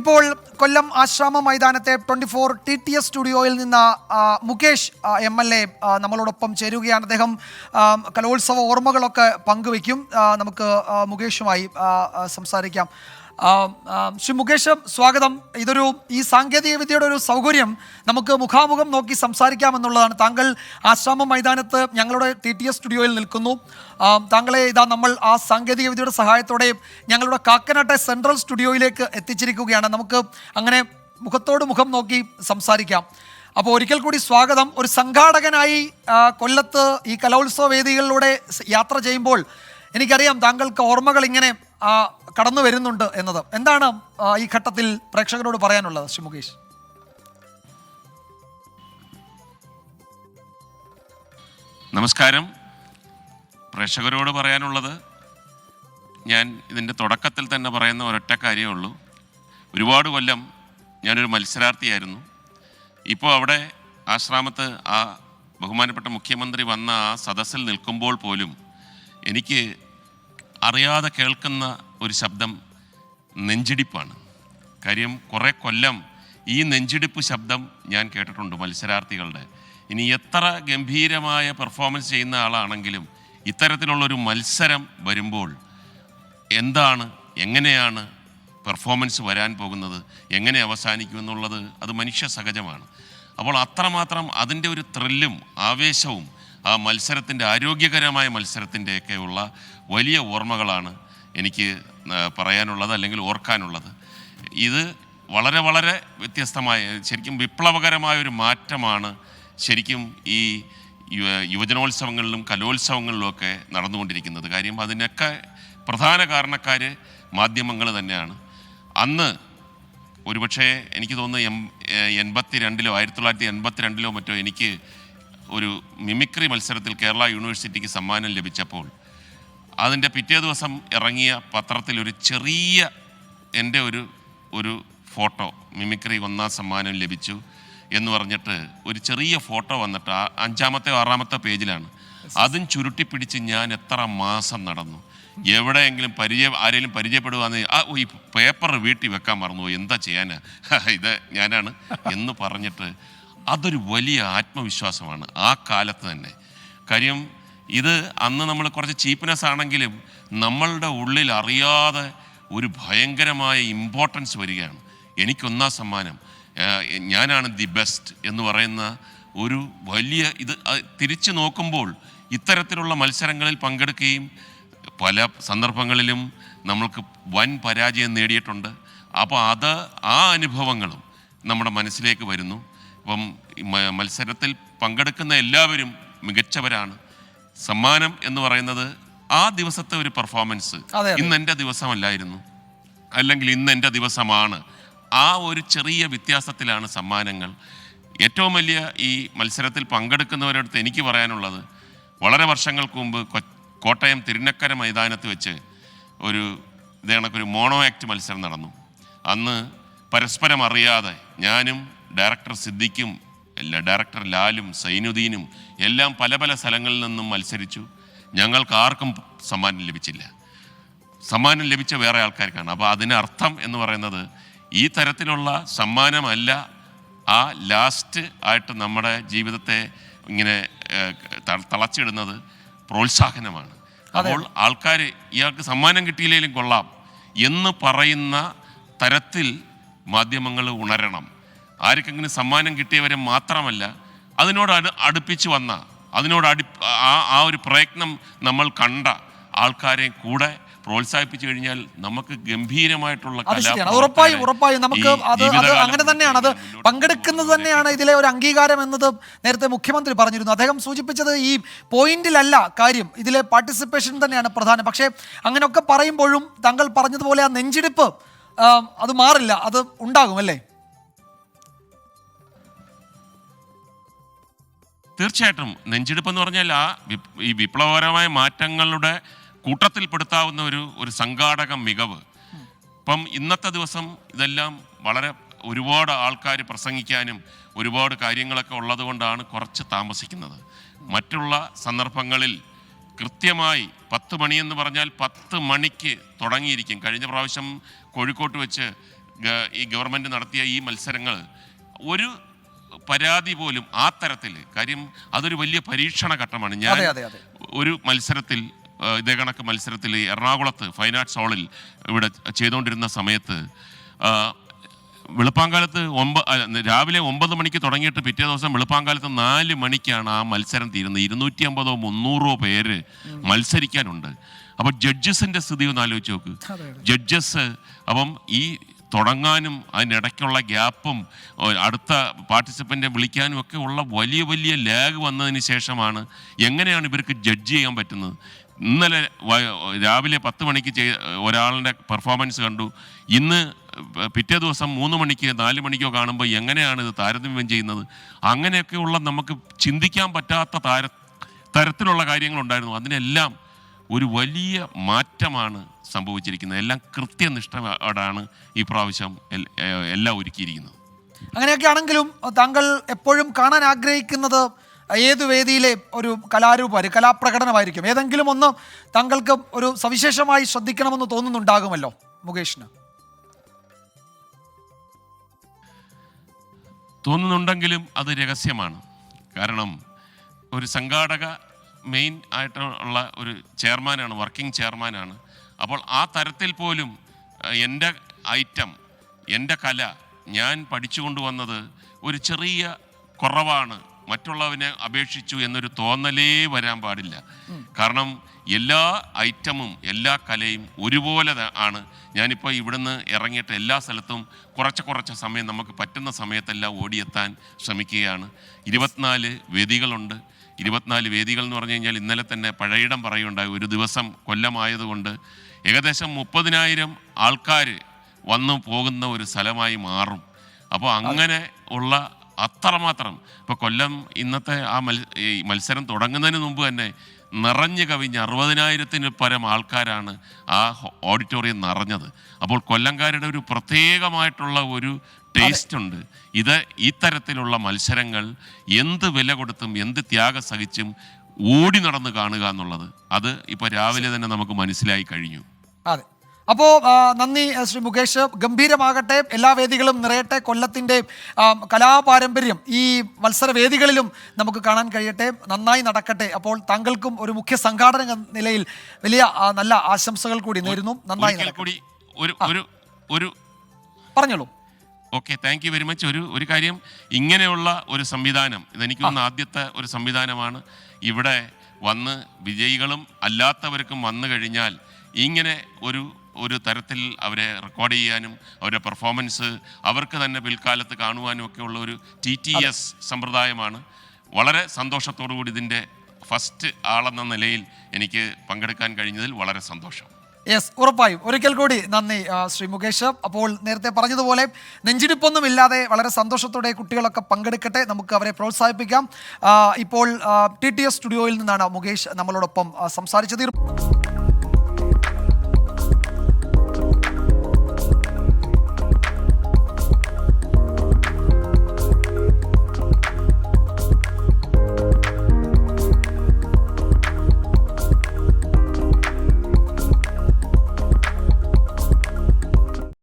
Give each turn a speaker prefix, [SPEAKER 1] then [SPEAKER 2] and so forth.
[SPEAKER 1] നമുക്കിപ്പോൾ Kollam ആശ്രാമ മൈതാനത്തെ twenty four T T S സ്റ്റുഡിയോയിൽ നിന്ന് മുകേഷ് എം എൽ എ നമ്മളോടൊപ്പം ചേരുകയാണ്. അദ്ദേഹം കലോത്സവ ഓർമ്മകളൊക്കെ പങ്കുവയ്ക്കും. നമുക്ക് മുകേഷുമായി സംസാരിക്കാം. ശ്രീ മുകേഷ് സ്വാഗതം. ഇതൊരു ഈ സാങ്കേതിക വിദ്യയുടെ ഒരു സൗകര്യം. നമുക്ക് മുഖാമുഖം നോക്കി സംസാരിക്കാമെന്നുള്ളതാണ്. താങ്കൾ ആശ്രാമ മൈതാനത്ത് ഞങ്ങളുടെ ടി ടി എസ് സ്റ്റുഡിയോയിൽ നിൽക്കുന്നു. താങ്കളെ ഇതാ നമ്മൾ ആ സാങ്കേതിക വിദ്യയുടെ സഹായത്തോടെ ഞങ്ങളുടെ കാക്കനാട്ടെ സെൻട്രൽ സ്റ്റുഡിയോയിലേക്ക് എത്തിച്ചിരിക്കുകയാണ്. നമുക്ക് അങ്ങനെ മുഖത്തോട് മുഖം നോക്കി സംസാരിക്കാം. അപ്പോൾ ഒരിക്കൽ കൂടി സ്വാഗതം. ഒരു സംഘാടകനായി കൊല്ലത്ത് ഈ കലോത്സവ വേദികളിലൂടെ യാത്ര ചെയ്യുമ്പോൾ എനിക്കറിയാം താങ്കൾക്ക് ഓർമ്മകൾ ഇങ്ങനെ കടന്നു വരുന്നുണ്ട് എന്നത്. എന്താണ് ഈ ഘട്ടത്തിൽ പ്രേക്ഷകരോട് പറയാനുള്ളത് ശ്രീ മുകേഷ്?
[SPEAKER 2] നമസ്കാരം. പ്രേക്ഷകരോട് പറയാനുള്ളത് ഞാൻ ഇതിന്റെ തുടക്കത്തിൽ തന്നെ പറയുന്ന ഒരൊറ്റ കാര്യമേ ഉള്ളൂ. ഒരുപാട് കൊല്ലം ഞാനൊരു മത്സരാർത്ഥിയായിരുന്നു. ഇപ്പോൾ അവിടെ ആശ്രാമത്ത് ആ ബഹുമാനപ്പെട്ട മുഖ്യമന്ത്രി വന്ന ആ സദസ്സിൽ നിൽക്കുമ്പോൾ പോലും എനിക്ക് അറിയാതെ കേൾക്കുന്ന ഒരു ശബ്ദം നെഞ്ചിടിപ്പാണ്. കാര്യം കുറേ കൊല്ലം ഈ നെഞ്ചിടിപ്പ് ശബ്ദം ഞാൻ കേട്ടിട്ടുണ്ട് മത്സരാർത്ഥികളുടെ. ഇനി എത്ര ഗംഭീരമായ പെർഫോമൻസ് ചെയ്യുന്ന ആളാണെങ്കിലും ഇത്തരത്തിലുള്ളൊരു മത്സരം വരുമ്പോൾ എന്താണ് എങ്ങനെയാണ് പെർഫോമൻസ് വരാൻ പോകുന്നത് എങ്ങനെ അവസാനിക്കുമെന്നുള്ളത് അത് മനുഷ്യ സഹജമാണ്. അപ്പോൾ അത്രമാത്രം അതിന്റെ ഒരു ത്രില്ലും ആവേശവും ആ മത്സരത്തിന്റെ ആരോഗ്യകരമായ മത്സരത്തിന്റെയൊക്കെയുള്ള വലിയ ഓർമ്മകളാണ് എനിക്ക് പറയാനുള്ളത് അല്ലെങ്കിൽ ഓർക്കാനുള്ളത്. ഇത് വളരെ വളരെ വ്യത്യസ്തമായ ശരിക്കും വിപ്ലവകരമായ ഒരു മാറ്റമാണ് ശരിക്കും ഈ യുവജനോത്സവങ്ങളിലും കലോത്സവങ്ങളിലും കലോത്സവങ്ങളിലുമൊക്കെ നടന്നുകൊണ്ടിരിക്കുന്നത്. കാര്യം അതിനൊക്കെ പ്രധാന കാരണക്കാർ മാധ്യമങ്ങൾ തന്നെയാണ്. അന്ന് ഒരുപക്ഷേ എനിക്ക് തോന്നുന്നു എം എൺപത്തി രണ്ടിലോ ആയിരത്തി തൊള്ളായിരത്തി എൺപത്തി രണ്ടിലോ മറ്റോ എനിക്ക് ഒരു മിമിക്രി മത്സരത്തിൽ കേരള യൂണിവേഴ്സിറ്റിക്ക് സമ്മാനം ലഭിച്ചപ്പോൾ അതിന്റെ പിറ്റേ ദിവസം ഇറങ്ങിയ പത്രത്തിൽ ഒരു ചെറിയ എന്റെ ഒരു ഒരു ഫോട്ടോ മിമിക്രി ഒന്നാം സമ്മാനം ലഭിച്ചു എന്ന് പറഞ്ഞിട്ട് ഒരു ചെറിയ ഫോട്ടോ വന്നിട്ട് അഞ്ചാമത്തെ ആറാമത്തെ പേജിലാണ്. അതും ചുരുട്ടിപ്പിടിച്ച് ഞാൻ എത്ര മാസം നടന്നു. എവിടെയെങ്കിലും പരിചയ ആരെങ്കിലും പരിചയപ്പെടുവാന്ന് ആ ഈ പേപ്പർ വീട്ടിൽ വെക്കാൻ മറന്നു എന്താ ചെയ്യാനാ? ഇത് ഞാനാണ് എന്ന് പറഞ്ഞിട്ട് അതൊരു വലിയ ആത്മവിശ്വാസമാണ്. ആ കാലത്ത് തന്നെ. കാര്യം ഇത് അന്ന് നമ്മൾ കുറച്ച് ചീപ്പ്നെസ് ആണെങ്കിലും നമ്മളുടെ ഉള്ളിൽ അറിയാതെ ഒരു ഭയങ്കരമായ ഇമ്പോർട്ടൻസ് വരികയാണ്. എനിക്കൊന്നാം സമ്മാനം. ഞാനാണ് ദി ബെസ്റ്റ് എന്ന് പറയുന്ന ഒരു വലിയ ഇത് തിരിച്ചു നോക്കുമ്പോൾ ഇത്തരത്തിലുള്ള മത്സരങ്ങളിൽ പങ്കെടുക്കുകയും പല സന്ദർഭങ്ങളിലും നമ്മൾക്ക് വൻ പരാജയം നേടിയിട്ടുണ്ട്. അപ്പോൾ അത് ആ അനുഭവങ്ങളും നമ്മുടെ മനസ്സിലേക്ക് വരുന്നു. അപ്പം മത്സരത്തിൽ പങ്കെടുക്കുന്ന എല്ലാവരും മികച്ചവരാണ്. സമ്മാനം എന്ന് പറയുന്നത് ആ ദിവസത്തെ ഒരു പെർഫോമൻസ്. ഇന്ന് എന്റെ ദിവസമല്ലായിരുന്നു. അല്ലെങ്കിൽ ഇന്ന് എന്റെ ദിവസമാണ്. ആ ഒരു ചെറിയ വ്യത്യാസത്തിലാണ് സമ്മാനങ്ങൾ. ഏറ്റവും വലിയ ഈ മത്സരത്തിൽ പങ്കെടുക്കുന്നവരടുത്ത് എനിക്ക് പറയാനുള്ളത് വളരെ വർഷങ്ങൾക്ക് മുമ്പ് കോട്ടയം തിരുനക്കര മൈതാനത്ത് വെച്ച് ഒരു ഇതേ കണക്കൊരു മോണോ ആക്ട് മത്സരം നടന്നു. അന്ന് പരസ്പരം അറിയാതെ ഞാനും ഡയറക്ടർ സിദ്ദിഖും ഡയറക്ടർ ലാലും സൈനുദ്ദീനും എല്ലാം പല പല സ്ഥലങ്ങളിൽ നിന്നും മത്സരിച്ചു. ഞങ്ങൾക്ക് ആർക്കും സമ്മാനം ലഭിച്ചില്ല. സമ്മാനം ലഭിച്ച വേറെ ആൾക്കാർക്കാണ്. അപ്പോൾ അതിനർത്ഥം എന്ന് പറയുന്നത് ഈ തരത്തിലുള്ള സമ്മാനമല്ല. ആ ലാസ്റ്റ് ആയിട്ട് നമ്മുടെ ജീവിതത്തെ ഇങ്ങനെ തളച്ചിടുന്നത് പ്രോത്സാഹനമാണ്. അപ്പോൾ ആൾക്കാർ ഇയാൾക്ക് സമ്മാനം കിട്ടിയില്ലെങ്കിലും കൊള്ളാം എന്ന് പറയുന്ന തരത്തിൽ മാധ്യമങ്ങൾ ഉണരണം. ആർക്കെങ്കിലും സമ്മാനം കിട്ടിയവരെ മാത്രമല്ല അതിനോട് അടു അടുപ്പിച്ച് വന്ന അതിനോട് അടി ആ ആ ഒരു പ്രയത്നം നമ്മൾ കണ്ട ആൾക്കാരെ കൂടെ പ്രോത്സാഹിപ്പിച്ചു കഴിഞ്ഞാൽ നമുക്ക് ഗംഭീരമായിട്ടുള്ള
[SPEAKER 1] ഉറപ്പായും ഉറപ്പായും നമുക്ക് അത് അത് അങ്ങനെ തന്നെയാണ്. അത് പങ്കെടുക്കുന്നത് തന്നെയാണ് ഇതിലെ ഒരു അംഗീകാരം എന്നത് നേരത്തെ മുഖ്യമന്ത്രി പറഞ്ഞിരുന്നു. അദ്ദേഹം സൂചിപ്പിച്ചത് ഈ പോയിന്റിലല്ല കാര്യം. ഇതിലെ പാർട്ടിസിപ്പേഷൻ തന്നെയാണ് പ്രധാനം. പക്ഷേ അങ്ങനെയൊക്കെ പറയുമ്പോഴും താങ്കൾ പറഞ്ഞതുപോലെ ആ നെഞ്ചിടിപ്പ് അത് മാറില്ല. അത് ഉണ്ടാകും അല്ലേ?
[SPEAKER 2] തീർച്ചയായിട്ടും. നെഞ്ചെടുപ്പ് എന്ന് പറഞ്ഞാൽ ആ ഈ വിപ്ലവകരമായ മാറ്റങ്ങളുടെ കൂട്ടത്തിൽപ്പെടുത്താവുന്ന ഒരു ഒരു സംഘാടക മികവ്. ഇപ്പം ഇന്നത്തെ ദിവസം ഇതെല്ലാം വളരെ ഒരുപാട് ആൾക്കാർ പ്രസംഗിക്കാനും ഒരുപാട് കാര്യങ്ങളൊക്കെ ഉള്ളതുകൊണ്ടാണ് കുറച്ച് താമസിക്കുന്നത്. മറ്റുള്ള സന്ദർഭങ്ങളിൽ കൃത്യമായി പത്ത് മണിയെന്ന് പറഞ്ഞാൽ പത്ത് മണിക്ക് തുടങ്ങിയിരിക്കും. കഴിഞ്ഞ പ്രാവശ്യം കോഴിക്കോട്ട് വെച്ച് ഈ ഗവൺമെന്റ് നടത്തിയ ഈ മത്സരങ്ങൾ. ഒരു പരാതി പോലും ആ തരത്തിൽ. കാര്യം അതൊരു വലിയ പരീക്ഷണ ഘട്ടമാണ്. ഞാൻ. ഒരു മത്സരത്തിൽ ഇതേ കണക്ക് മത്സരത്തിൽ എറണാകുളത്ത് ഫൈൻ ആർട്സ് ഹാളിൽ ഇവിടെ ചെയ്തുകൊണ്ടിരുന്ന സമയത്ത് വെളുപ്പാങ്കാലത്ത് ഒമ്പ രാവിലെ ഒമ്പത് മണിക്ക് തുടങ്ങിയിട്ട് പിറ്റേ ദിവസം വെളുപ്പാങ്കാലത്ത് നാല് മണിക്കാണ് ആ മത്സരം തീരുന്നത്. ഇരുന്നൂറ്റി അമ്പതോ മുന്നൂറോ പേര് മത്സരിക്കാനുണ്ട്. അപ്പോൾ ജഡ്ജസിന്റെ സ്ഥിതി ഒന്ന് ആലോചിച്ച് നോക്ക്. ജഡ്ജസ് അപ്പം ഈ തുടങ്ങാനും അതിനിടയ്ക്കുള്ള ഗ്യാപ്പും അടുത്ത പാർട്ടിസിപ്പന്റെ വിളിക്കാനും ഒക്കെ ഉള്ള വലിയ വലിയ ലാഗ് വന്നതിന് ശേഷമാണ് എങ്ങനെയാണ് ഇവർക്ക് ജഡ്ജ് ചെയ്യാൻ പറ്റുന്നത്. ഇന്നലെ രാവിലെ പത്ത് മണിക്ക് ചെയ് ഒരാളുടെ പെർഫോമൻസ് കണ്ടു. ഇന്ന് പിറ്റേ ദിവസം മൂന്ന് മണിക്ക് നാല് മണിക്കോ കാണുമ്പോൾ എങ്ങനെയാണ് ഇത് താരതമ്യം ചെയ്യുന്നത്? അങ്ങനെയൊക്കെയുള്ള നമുക്ക് ചിന്തിക്കാൻ പറ്റാത്ത താര തരത്തിലുള്ള കാര്യങ്ങളുണ്ടായിരുന്നു. അതിനെല്ലാം ഒരു വലിയ മാറ്റമാണ് സംഭവിച്ചിരിക്കുന്നത്. എല്ലാം കൃത്യനിഷ്ഠയോടാണ് ഈ പ്രാവശ്യം എല്ലാം ഒരുക്കിയിരിക്കുന്നത്.
[SPEAKER 1] അങ്ങനെയൊക്കെ ആണെങ്കിലും താങ്കൾ എപ്പോഴും കാണാൻ ആഗ്രഹിക്കുന്നത് ഏത് വേദിയിലെ ഒരു കലാരൂപം കലാപ്രകടനമായിരിക്കും. ഏതെങ്കിലും ഒന്ന് താങ്കൾക്ക് ഒരു സവിശേഷമായി ശ്രദ്ധിക്കണമെന്ന് തോന്നുന്നുണ്ടാകുമല്ലോ മുകേഷിന്?
[SPEAKER 2] തോന്നുന്നുണ്ടെങ്കിലും അത് രഹസ്യമാണ്. കാരണം ഒരു സംഘാടക മെയിൻ ആയിട്ടുള്ള ഒരു ചെയർമാനാണ് വർക്കിംഗ് ചെയർമാനാണ്. അപ്പോൾ ആ തരത്തിൽ പോലും എന്റെ ഐറ്റം എന്റെ കല ഞാൻ പഠിച്ചുകൊണ്ടുവന്നത് ഒരു ചെറിയ കുറവാണ്. മറ്റുള്ളവനെ അപേക്ഷിച്ചു എന്നൊരു തോന്നലേ വരാൻ പാടില്ല. കാരണം എല്ലാ ഐറ്റമും എല്ലാ കലയും ഒരുപോലെ ആണ്. ഞാനിപ്പോൾ ഇവിടുന്ന് ഇറങ്ങിയിട്ട് എല്ലാ സ്ഥലത്തും കുറച്ച് കുറച്ച് സമയം നമുക്ക് പറ്റുന്ന സമയത്തെല്ലാം ഓടിയെത്താൻ ശ്രമിക്കുകയാണ്. ഇരുപത്തിനാല് വേദികളുണ്ട്. ഇരുപത്തിനാല് വേദികൾ എന്ന് പറഞ്ഞു കഴിഞ്ഞാൽ ഇന്നലെ തന്നെ പഴയിടം പറയുണ്ടായി ഒരു ദിവസം കൊല്ലമായതുകൊണ്ട് ഏകദേശം മുപ്പതിനായിരം ആൾക്കാർ വന്നു പോകുന്ന ഒരു സ്ഥലമായി മാറും. അപ്പോൾ അങ്ങനെ ഉള്ള അത്രമാത്രം. ഇപ്പോൾ കൊല്ലം ഇന്നത്തെ ആ മത്സരം തുടങ്ങുന്നതിന് മുമ്പ് തന്നെ നിറഞ്ഞു കവിഞ്ഞ് അറുപതിനായിരത്തിന് പരം ആൾക്കാരാണ് ആ ഓഡിറ്റോറിയം നിറഞ്ഞത്. അപ്പോൾ കൊല്ലംകാരുടെ ഒരു പ്രത്യേകമായിട്ടുള്ള ഒരു ടേസ്റ്റ് ഉണ്ട്. ഇത് ഈ തരത്തിലുള്ള മത്സരങ്ങൾ എന്ത് വില കൊടുത്തും എന്ത് ത്യാഗം സഹിച്ചും ഓടി നടന്ന് കാണുക എന്നുള്ളത്. അത് ഇപ്പോൾ രാവിലെ തന്നെ നമുക്ക് മനസ്സിലായി കഴിഞ്ഞു.
[SPEAKER 1] അതെ. അപ്പോ ആ, നന്ദി ശ്രീ മുകേഷ്. ഗംഭീരമാകട്ടെ. എല്ലാ വേദികളും നിറയട്ടെ. കൊല്ലത്തിന്റെ കലാപാരമ്പര്യം ഈ മത്സര വേദികളിലും നമുക്ക് കാണാൻ കഴിയട്ടെ. നന്നായി നടക്കട്ടെ. അപ്പോൾ താങ്കൾക്കും ഒരു മുഖ്യ സംഘാടന നിലയിൽ വലിയ നല്ല ആശംസകൾ കൂടി നേരുന്നു. നന്നായി
[SPEAKER 2] കൂടി ഒരു ഒരു ഒരു
[SPEAKER 1] പറഞ്ഞോളൂ.
[SPEAKER 2] Okay thank you very much. ഒരു ഒരു കാര്യം ഇങ്ങനെയുള്ള ഒരു സംവിധാനം ഇതെനിക്ക് തോന്നുന്ന ആദ്യത്തെ ഒരു സംവിധാനമാണ് ഇവിടെ വന്ന് വിജയികളും അല്ലാത്തവർക്കും വന്നു കഴിഞ്ഞാൽ ഇങ്ങനെ ഒരു ഒരു തരത്തിൽ അവരെ റെക്കോർഡ് ചെയ്യാനും അവരുടെ പെർഫോമൻസ് അവർക്ക് തന്നെ പിൽക്കാലത്ത് കാണുവാനും ഒക്കെ ഉള്ള ഒരു ടി ടി എസ് സമ്പ്രദായമാണ്. വളരെ സന്തോഷത്തോടു കൂടി ഇതിന്റെ ഫസ്റ്റ് ആളെന്ന നിലയിൽ എനിക്ക് പങ്കെടുക്കാൻ കഴിഞ്ഞതിൽ വളരെ സന്തോഷം.
[SPEAKER 1] യെസ് ഉറപ്പായും. ഒരിക്കൽ കൂടി നന്ദി ശ്രീ മുകേഷ്. അപ്പോൾ നേരത്തെ പറഞ്ഞതുപോലെ നെഞ്ചിടിപ്പൊന്നും ഇല്ലാതെ വളരെ സന്തോഷത്തോടെ കുട്ടികളൊക്കെ പങ്കെടുക്കട്ടെ. നമുക്ക് അവരെ പ്രോത്സാഹിപ്പിക്കാം. ഇപ്പോൾ ടി ടി എസ് സ്റ്റുഡിയോയിൽ നിന്നാണ് മുകേഷ് നമ്മളോടൊപ്പം സംസാരിച്ചത്.